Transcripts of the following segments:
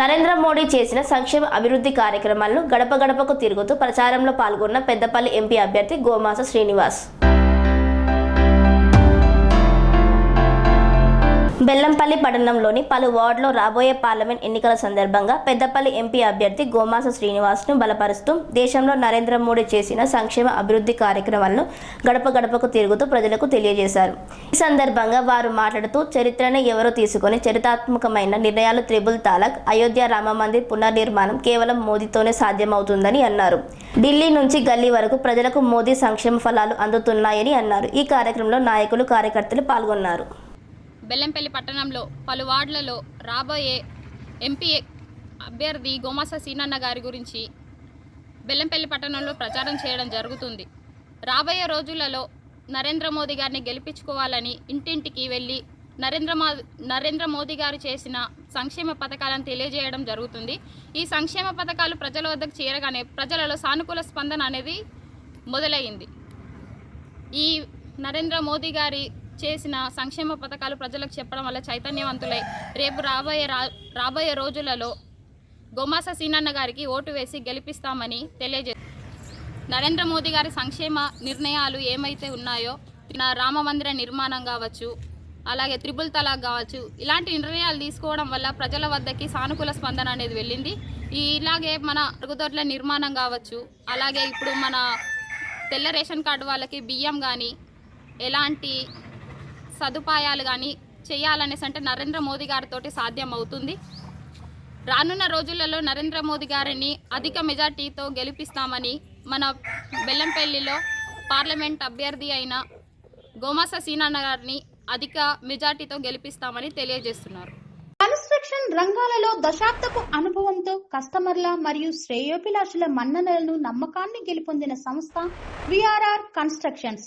నరేంద్ర మోడీ చేసిన సంక్షేమ అభివృద్ధి కార్యక్రమాలను గడప గడపకు తిరుగుతూ ప్రచారంలో పాల్గొన్న పెద్దపల్లి ఎంపీ అభ్యర్థి గోమాస శ్రీనివాస్. బెల్లంపల్లి పట్టణంలోని పలు వార్డులో రాబోయే పార్లమెంట్ ఎన్నికల సందర్భంగా పెద్దపల్లి ఎంపీ అభ్యర్థి గోమాస శ్రీనివాస్ను బలపరుస్తూ దేశంలో నరేంద్ర మోడీ చేసిన సంక్షేమ అభివృద్ధి కార్యక్రమాలను గడప గడపకు తిరుగుతూ ప్రజలకు తెలియజేశారు. ఈ సందర్భంగా వారు మాట్లాడుతూ చరిత్రను ఎవరో తీసుకొని చరిత్రాత్మకమైన నిర్ణయాలు త్రిబుల్ తాలక్ అయోధ్య రామ మందిర్ పునర్నిర్మాణం కేవలం మోదీతోనే సాధ్యమవుతుందని అన్నారు. ఢిల్లీ నుంచి గల్లీ వరకు ప్రజలకు మోదీ సంక్షేమ ఫలాలు అందుతున్నాయని అన్నారు. ఈ కార్యక్రమంలో నాయకులు కార్యకర్తలు పాల్గొన్నారు. బెల్లంపల్లి పట్టణంలో పలు వార్డులలో రాబోయే ఎంపీ అభ్యర్థి గోమాస సీనన్న గారి గురించి బెల్లంపల్లి పట్టణంలో ప్రచారం చేయడం జరుగుతుంది. రాబోయే రోజులలో నరేంద్ర మోదీ గారిని గెలిపించుకోవాలని ఇంటింటికి వెళ్ళి నరేంద్ర నరేంద్ర మోదీ గారు చేసిన సంక్షేమ పథకాలను తెలియజేయడం జరుగుతుంది. ఈ సంక్షేమ పథకాలు ప్రజల వద్దకు చేరగానే ప్రజలలో సానుకూల స్పందన అనేది మొదలైంది. ఈ నరేంద్ర మోదీ గారి చేసిన సంక్షేమ పథకాలు ప్రజలకు చెప్పడం వల్ల చైతన్యవంతులై. రేపు రాబోయే రా రాబోయే రోజులలో గోమాస సీనన్న గారికి ఓటు వేసి గెలిపిస్తామని తెలియజే నరేంద్ర మోదీ గారి సంక్షేమ నిర్ణయాలు ఏమైతే ఉన్నాయో నా రామ మందిర నిర్మాణం కావచ్చు అలాగే త్రిబుల్ తలాక్ కావచ్చు ఇలాంటి నిర్ణయాలు తీసుకోవడం వల్ల ప్రజల వద్దకి సానుకూల స్పందన అనేది వెళ్ళింది. ఈ ఇలాగే మన అరుగుదొడ్ల నిర్మాణం కావచ్చు అలాగే ఇప్పుడు మన తెల్ల రేషన్ కార్డు వాళ్ళకి బియ్యం కానీ ఎలాంటి సదుపాయాలు కానీ చేయాలనేసి అంటే నరేంద్ర మోదీ గారితో సాధ్యం అవుతుంది రానున్న రోజులలో నరేంద్ర మోదీ గారిని అధిక మెజార్టీతో గెలిపిస్తామని మన బెల్లంపల్లిలో పార్లమెంట్ అభ్యర్థి అయిన గోమాస సీనన్న గారిని అధిక మెజార్టీతో గెలిపిస్తామని తెలియజేస్తున్నారు. కన్స్ట్రక్షన్ రంగాలలో దశాబ్దపు అనుభవంతో కస్టమర్ల మరియు శ్రేయోభిలాషుల మన్ననలను నమ్మకాన్ని గెలుపొందిన సంస్థ VRR constructions.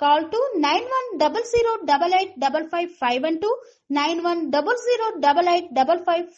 Call to 9100 8855 and to 9100 8855